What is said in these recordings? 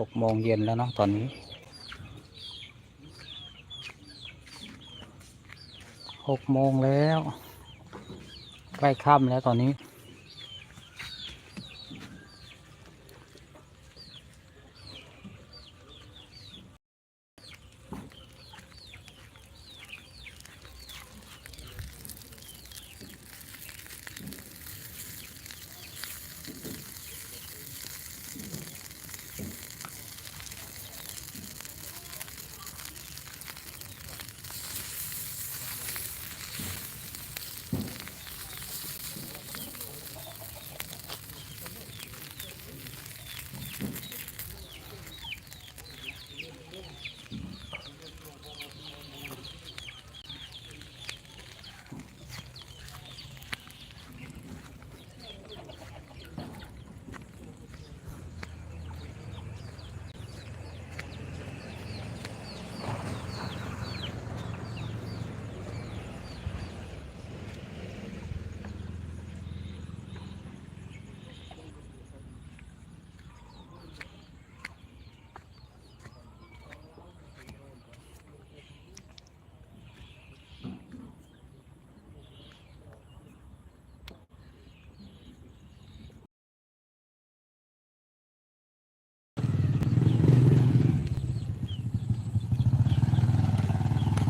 หกโมงเย็นแล้วเนาะตอนนี้หกโมงแล้ว ใกล้ค่ำแล้วตอนนี้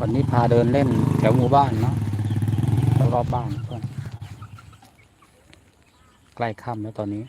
วั นี้พาเดินเล่นแถวหมู่บ้านเนาะรอบบ้านเพื่อนใกล้ค่ำแล้วตอนนี้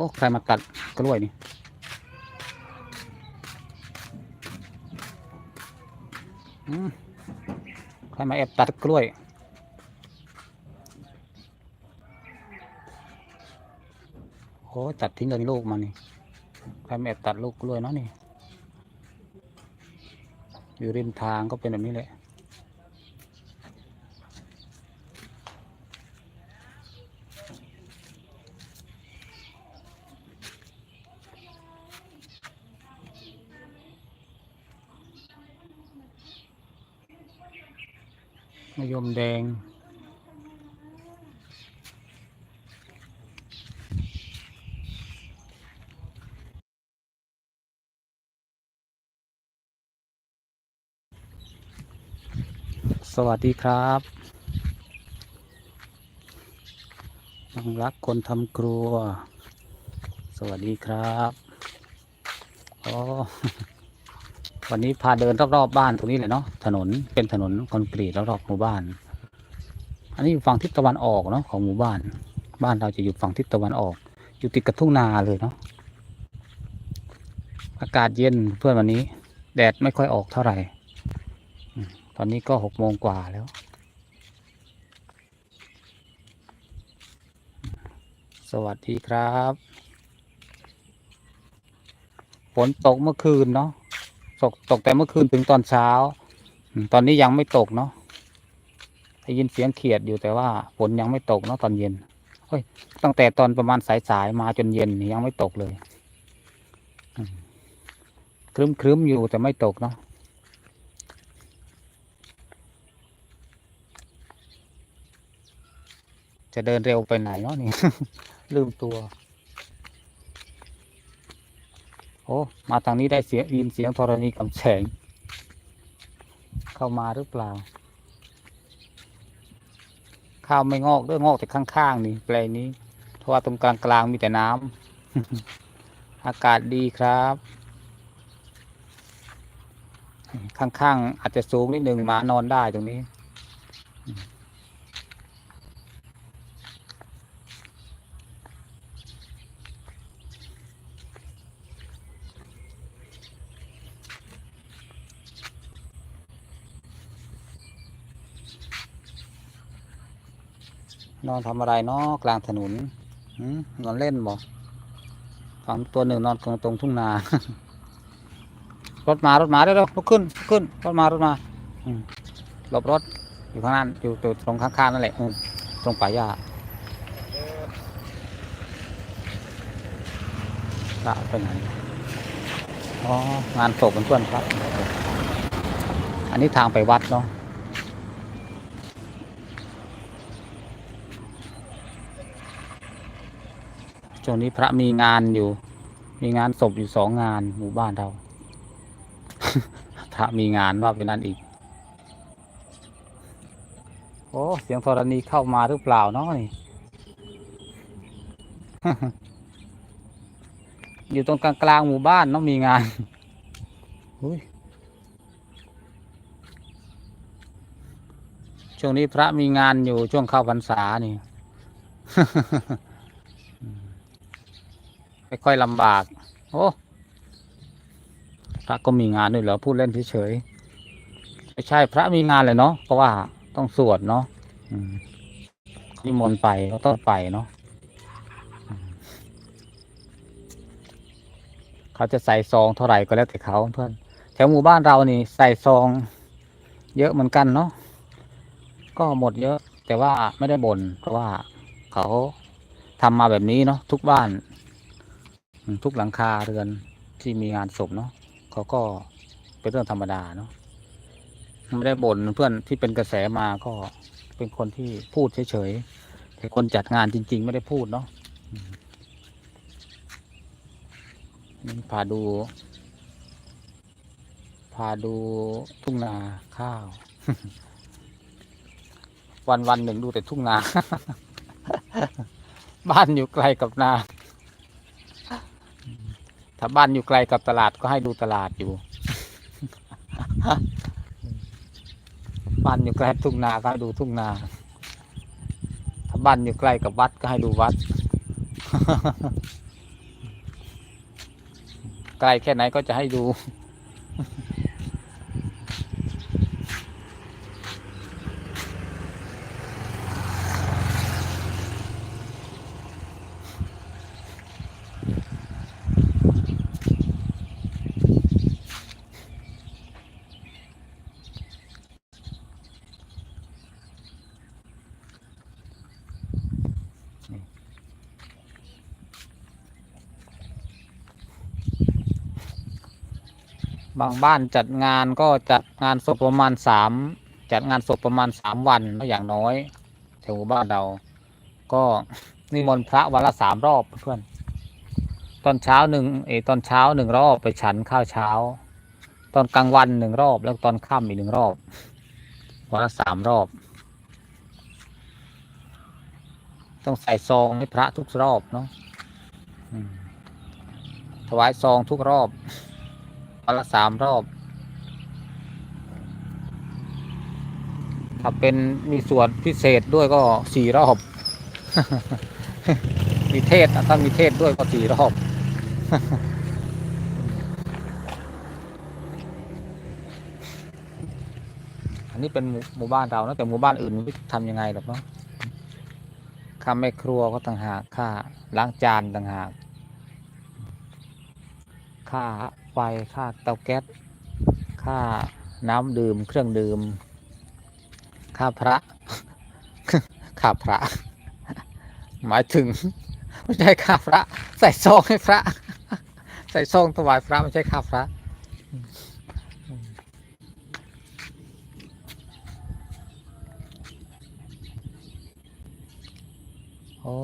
อ้ใครมาตัดกล้วยนี่ใครมาแอบตัดกล้วยโอ้ตัดทิ้งเลยลูกมันนี่ใครมาแอบตัดลูกกล้วยเนาะนี่ อยู่ริมทางก็เป็นแบบนี้แหละ มะยมแดง สวัสดีครับน้องรักคนทำครัว สวัสดีครับ อ๋อ วันนี้พาเดินรอบๆบบ้านตรงนี้เลยเนาะถนนเป็นถนนคอนกรีตรอบๆหมู่บ้าน อันนี้อยู่ฝั่งทิศตะวันออกเนาะของหมู่บ้าน บ้านเราจะอยู่ฝั่งทิศตะวันออก อยู่ติดกับทุ่งนาเลยเนาะอากาศเย็นเพื่อนวันนี้ แดดไม่ค่อยออกเท่าไหร่ตอนนี้ก็หกโมงกว่าแล้ว สวัสดีครับ ฝนตกเมื่อคืนเนาะ ตกตกแต่เมื่อคืนถึงตอนเช้า ตอนนี้ยังไม่ตกเนาะได้ยินเสียงเขียดอยู่แต่ว่าฝนยังไม่ตกเนาะตอนเย็นเฮ้ยตั้งแต่ตอนประมาณสายๆมาจนเย็นยังไม่ตกเลยครึ้มครึ้มๆอยู่แต่ไม่ตกเนาะจะเดินเร็วไปไหนเนาะนี่ลืมตัว โอ้มาทางนี้ได้เสียงยินเสียงธรณีกำแสง เข้ามาหรือเปล่า ข้าวไม่งอกเด้วยงอกแต่ข้างๆนี่แปลงนี้ เพราะว่าตรงกลางกลางๆมีแต่น้ำอากาศดีครับ ข้างๆอาจจะสูงนิดหนึ่งหมานอนได้ตรงนี้ นอนทำอะไรเนาะกลางถนนนอนเล่นบ่ฝั่งตัวหนึ่งนอนตรงตรงทุ่งนา รถมารถมาเร็วลุกขึ้นลุกขึ้นรถมารถมาหลบรถอยู่ข้างหน้าอยู่ตรงข้างๆนั่นแหละตรงป่าหญ้าพระไปไหนอ๋องานศพเพื่อนครับ อันนี้ทางไปวัดเนาะ ช่วงนี้พระมีงานอยู่ มีงานศพอยู่สองงานหมู่บ้านเรา พระมีงานว่าเป็นนั้นอีก โอ้เสียงธรณีเข้ามาหรือเปล่าเนาะนี่ อยู่ตรงกลางกลางหมู่บ้านเนาะมีงานอุ๊ยช่วงนี้พระมีงานอยู่ช่วงเข้าพรรษานี่ ไม่ค่อยลำบาก โอ้พระก็มีงานด้วยเหรอพูดเล่นเฉยๆไม่ใช่พระมีงานเลยเนาะเพราะว่าต้องสวดเนาะนิมนต์ไปก็ต้องไปเนาะเขาจะใส่ซองเท่าไหร่ก็แล้วแต่เขาเพื่อนแถวหมู่บ้านเรานี่ใส่ซอง เยอะเหมือนกันเนาะก็หมดเยอะ แต่ว่าไม่ได้บ่นเพราะว่าเขาทำมาแบบนี้เนาะทุกบ้าน ทุกหลังคาเรือนที่มีงานศพเนาะเขาก็เป็นเรื่องธรรมดาเนาะไม่ได้บ่นเพื่อนที่เป็นกระแสมาก็เป็นคนที่พูดเฉยๆแต่คนจัดงานจริง ๆ ไม่ได้พูดเนาะพาดู พาดูทุ่งนาข้าว วันวันหนึ่งดูแต่ทุ่งนา บ้านอยู่ไกลกับนา ถ้าบ้านอยู่ไกลกับตลาดก็ให้ดูตลาดอยู่ บ้านอยู่ใกล้ทุ่งนาก็ให้ดูทุ่งนา ถ้าบ้านอยู่ใกล้กับวัดก็ให้ดูวัด ไกลแค่ไหนก็จะให้ดู บางบ้านจัดงานก็จัดงานศพประมาณสามจัดงานศพประมาณสามวันอย่างน้อยแถวบ้านเรา ก็นิมนต์พระวันละสามรอบเพื่อน ตอนเช้าหนึ่งเออตอนเช้าหนึ่งรอบไปฉันข้าวเช้า ตอนกลางวันหนึ่งรอบ แล้วตอนค่ำอีกหนึ่งรอบวันละสามรอบ ต้องใส่ซองให้พระทุกรอบเนาะถวายซองทุกรอบ วันละสามรอบถ้าเป็นมีส่วนพิเศษด้วยก็สี่รอบ มีเทศนะถ้ามีเทศด้วยก็สี่รอบ อันนี้เป็นหมู่หมู่บ้านเรานะแต่หมู่บ้านอื่นไม่ทำยังไงหรอกเนาะค่าแม่ครัวก็ต่างหากค่าล้างจานต่างหากค่าไฟ ค่าเตาแก๊สค่าน้ำดื่มเครื่องดื่ม ค่าพระ ค่าพระ หมายถึง ไม่ใช่ค่าพระ ใส่ซองให้พระ ใส่ซองถวายพระไม่ใช่ค่าพระโอ้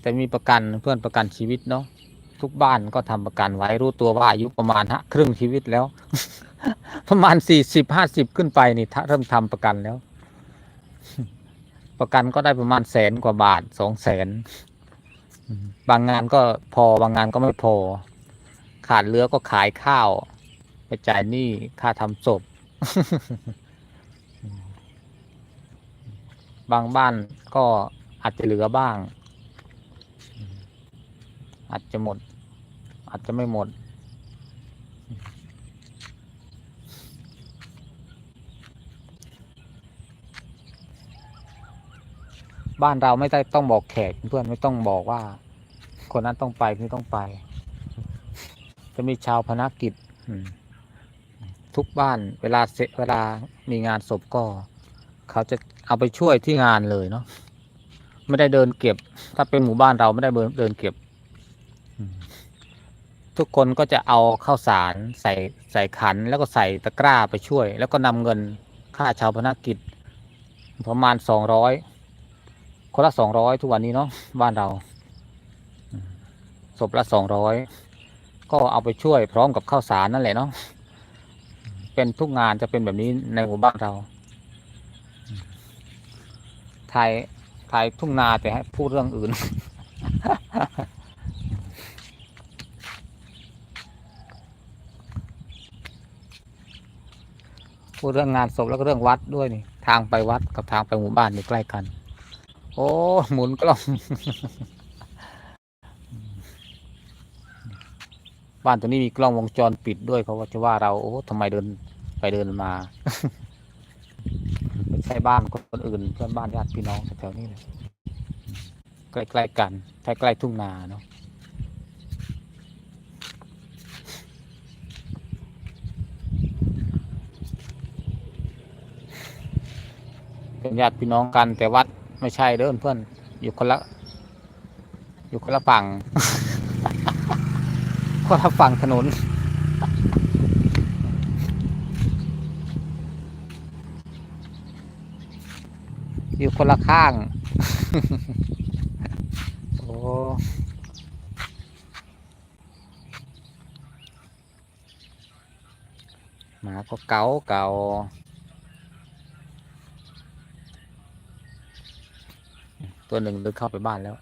แต่มีประกันเพื่อนประกันชีวิตเนาะ ทุกบ้านก็ทำประกันไว้รู้ตัวว่าอายุประมาณฮะครึ่งชีวิตแล้ว ประมาณสี่สิบห้าสิบขึ้นไปนี่เริ่มทำประกันแล้ว ประกันก็ได้ประมาณแสนกว่าบาทสองแสนบางงานก็พอบางงานก็ไม่พอ ขาดเหลือก็ขายข้าว ไปจ่ายหนี้ค่าทำศพ บางบ้านก็อาจจะเหลือบ้าง อาจจะหมด อาจจะไม่หมด บ้านเราไม่ได้ต้องบอกแขกเพื่อนไม่ต้องบอกว่า คนนั้นต้องไปนนี้ต้องไป จะมีชาวพนักกิจทุกบ้านเวลาเสร็จเวลามีงานศพก็ เขาจะเอาไปช่วยที่งานเลยเนาะไม่ได้เดินเก็บ ถ้าเป็นหมู่บ้านเราไม่ได้เดินเก็บ ทุกคนก็จะเอาข้าวสารใส่ใส่ขันแล้วก็ใส่ตะกร้าไปช่วย แล้วก็นำเงินค่าชาวพนักกิจ ประมาณสองร้อยคนละสองร้อยทุกวันนี้เนาะบ้านเราศพละสองร้อยก็เอาไปช่วยพร้อมกับข้าวสารนั่นแหละเนาะเป็นทุกงานจะเป็นแบบนี้ในหมู่บ้านเราไทยไทยทุ่งนาแต่ให้พูดเรื่องอื่น พูดเรื่องงานศพแล้วก็เรื่องวัดด้วยนี่ ทางไปวัดกับทางไปหมู่บ้านอยู่ใกล้กัน โอ้หมุนกล้อง บ้านตัวนี้มีกล้องวงจรปิดด้วยเขาก็จะว่าเราโอ้ทำไมเดินไปเดินมาไม่ใช่บ้านคนอื่นเพื่อนบ้านญาติพี่น้องแถวๆนี้เลยใกล้ๆกันใกล้ๆทุ่งนาเนาะ เป็นญาติพี่น้องกันแต่วัดไม่ใช่เด้อเพื่อนอยู่คนละ อยู่คนละฝั่งคนละฝั่งถนน อยู่คนละข้าง โอ้หมาก็เก่าเก่า ตัวหนึ่งเดินเข้าไปบ้านแล้ว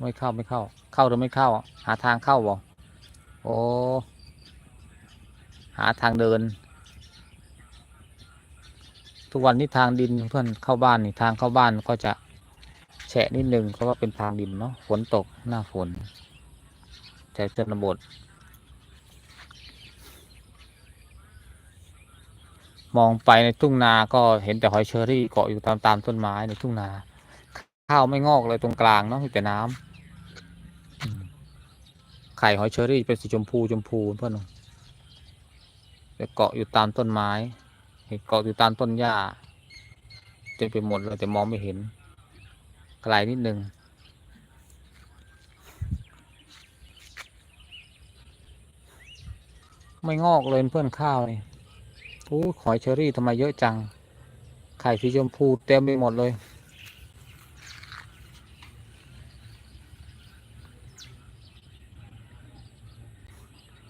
ไม่เข้าไม่เข้า เข้าหรือไม่เข้า หาทางเข้าบ่โอ้หาทางเดิน ทุกวันนี้ทางดินเพื่อนเข้าบ้านนี่ทางเข้าบ้านก็จะแฉะนิดนึงเพราะว่าเป็นทางดินเนาะฝนตกหน้าฝนแถวชนบท มองไปในทุ่งนาก็เห็นแต่หอยเชอรี่เกาะอยู่ตามตามต้นไม้ในทุ่งนา ข้าวไม่งอกเลยตรงกลางเนาะมีแต่น้ำอืมไข่หอยเชอรี่เป็นสีชมพูชมพูเพื่อนแต่เกาะอยู่ตามต้นไม้ เห็นเกาะอยู่ตามต้นหญ้าเต็มไปหมดเลยแต่มองไม่เห็นไกลนิดนึงไม่งอกเลยเพื่อนข้าวนี่ โอ้หอยเชอรี่ทำไมเยอะจัง ไข่สีชมพูเต็มไปหมดเลย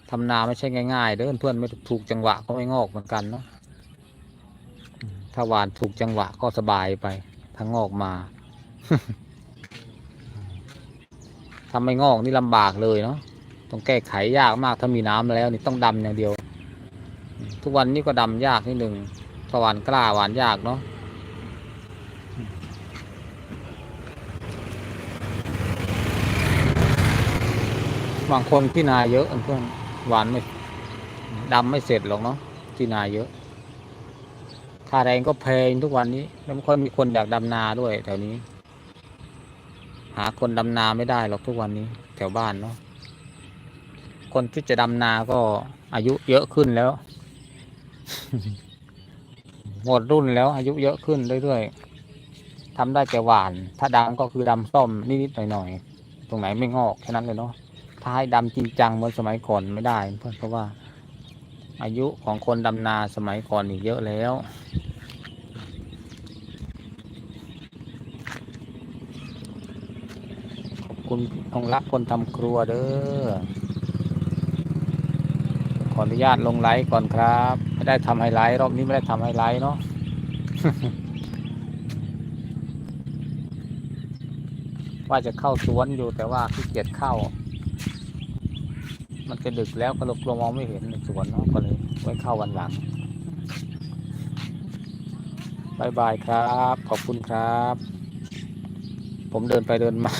ทำนาไม่ใช่ง่ายๆเด้อเพื่อนไม่ถูกจังหวะก็ไม่งอกเหมือนกันเนาะ ถ้าหวานถูกจังหวะก็สบายไป ถ้างอกมาทำไม่งอกนี่ลำบากเลยเนาะ ต้องแก้ไขยากมากถ้ามีน้ำแล้วนี่ต้องดำอย่างเดียว ทุกวันนี้ก็ดำยากนิดหนึ่งถ้าหวานกล้าหวานยากเนาะบางคนที่นาเยอะเพื่อนหวานไม่ดำไม่เสร็จหรอกเนาะที่นาเยอะค่าแรงก็แพงทุกวันนี้แล้วค่อยมีคนอยากดำนาด้วยแถวนี้ หาคนดำนาไม่ได้หรอกทุกวันนี้ แถวบ้านเนาะคนที่จะดำนาก็อายุเยอะขึ้นแล้ว หมดรุ่นแล้วอายุเยอะขึ้นเรื่อยๆทำได้แต่หวาน ถ้าดำก็คือดำส้มนิดๆหน่อยๆ ตรงไหนไม่งอกแค่นั้นเลยเนาะถ้าให้ดำจริงจังเหมือนสมัยก่อนไม่ได้ เพื่อนเพราะว่า อายุของคนดำนาสมัยก่อนนี่เยอะแล้วขอบคุณองรักคนทำครัวเด้อ ขออนุญาตลงไลฟ์ก่อนครับ ไม่ได้ทำไฮไลท์รอบนี้ไม่ได้ทำไฮไลท์เนาะว่าจะเข้าสวนอยู่แต่ว่าขี้เกียจเข้า มันจะดึกแล้วก็ลกลัวมองไม่เห็นในสวนเนาะก็เลยไว้เข้าวันหลังบายบายครับ ขอบคุณครับ ผมเดินไปเดินมา